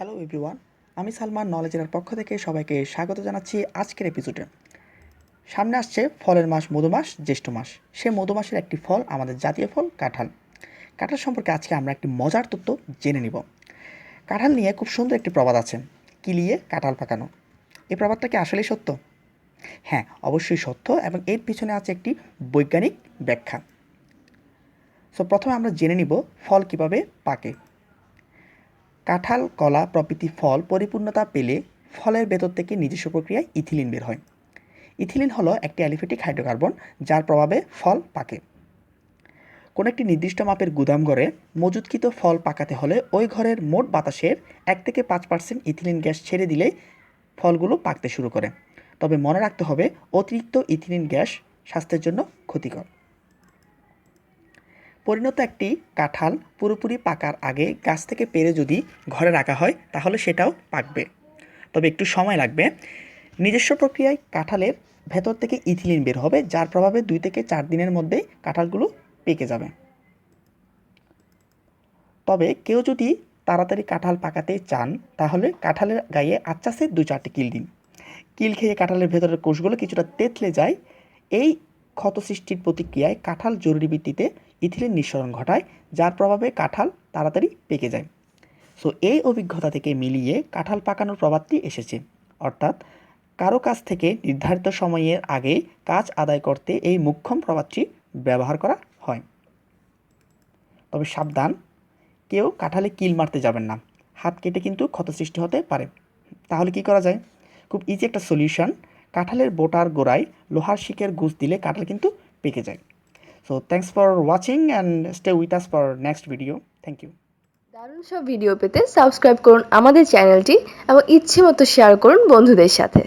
Everyone আমি সালমান নলেজের পক্ষ থেকে সবাইকে স্বাগত জানাচ্ছি আজকের এপিসোডে সামনে আসছে ফলের মাস, মধু মাস, জ্যৈষ্ঠ মাস। সে মধু মাসের একটি ফল, আমাদের জাতীয় ফল, কাঁঠাল। কাঁঠাল সম্পর্কে আজকে আমরা একটি মজার তথ্য জেনে নিব। কাঁঠাল নিয়ে খুব সুন্দর একটি প্রবাদ আছে। কিলিয়ে কাঁঠাল পাকানো। এই প্রবাদটা কি আসলেই সত্য? হ্যাঁ অবশ্যই সত্য এবং এর পিছনে আছে একটি বৈজ্ঞানিক ব্যাখ্যা। সো প্রথমে আমরা জেনে নিব ফল কীভাবে পাকে। কাঁঠাল, কলা প্রভৃতি ফল পরিপূর্ণতা পেলে ফলের ভেতর থেকে নিজস্ব প্রক্রিয়ায় ইথিলিন বের হয়। ইথিলিন হলো একটি অ্যালিফেটিক হাইড্রোকার্বন যার প্রভাবে ফল পাকে। কোনো একটি নির্দিষ্ট মাপের গুদাম ঘরে মজুদকৃত ফল পাকাতে হলে ওই ঘরের মোট বাতাসের এক থেকে পাঁচ পার্সেন্ট ইথিলিন গ্যাস ছেড়ে দিলে ফলগুলো পাকতে শুরু করে। তবে মনে রাখতে হবে, অতিরিক্ত ইথিলিন গ্যাস স্বাস্থ্যের জন্য ক্ষতিকর। পরিণত একটি কাঁঠাল পুরোপুরি পাকার আগে গাছ থেকে পেরে যদি ঘরে রাখা হয়, তাহলে সেটাও পাকবে। তবে একটু সময় লাগবে। নিজস্ব প্রক্রিয়ায় কাঁঠালের ভেতর থেকে ইথিলিন বের হবে, যার প্রভাবে দুই থেকে চার দিনের মধ্যেই কাঁঠালগুলো পেকে যাবে। তবে কেউ যদি তাড়াতাড়ি কাঁঠাল পাকাতে চান, তাহলে কাঁঠালের গায়ে আচ্ছাসে দু চারটি কিল দিন। কিল খেয়ে কাঁঠালের ভেতরের কোষগুলো কিছুটা তেতলে যায়। এই ক্ষত সৃষ্টির প্রতিক্রিয়ায় কাঁঠাল জরুরি ভিত্তিতে ইথিলিন নিঃসরণ ঘটায়, যার প্রভাবে কাঁঠাল তাড়াতাড়ি পেকে যায়। সো এই অভিজ্ঞতা থেকে মিলিয়ে কাঁঠাল পাকানোর প্রভাবটি এসেছে। অর্থাৎ, কারও কাছ থেকে নির্ধারিত সময়ের আগে কাজ আদায় করতে এই মুখ্যম প্রবাদটি ব্যবহার করা হয়। তবে সাবধান, কেউ কাঁঠালে কিল মারতে যাবেন না। হাত কেটে কিন্তু ক্ষত সৃষ্টি হতে পারে। তাহলে কি করা যায়? খুব ইজি একটা সলিউশন কাঁঠালের বোটার গোড়ায় লোহার শিকের গুজ দিলে কাঁঠাল কিন্তু পেকে যায়। So thanks for watching and stay with us for next video thank you দারুণ সব ভিডিও পেতে সাবস্ক্রাইব করুন আমাদের চ্যানেলটি এবং ইচ্ছে মতো শেয়ার করুন বন্ধুদের সাথে।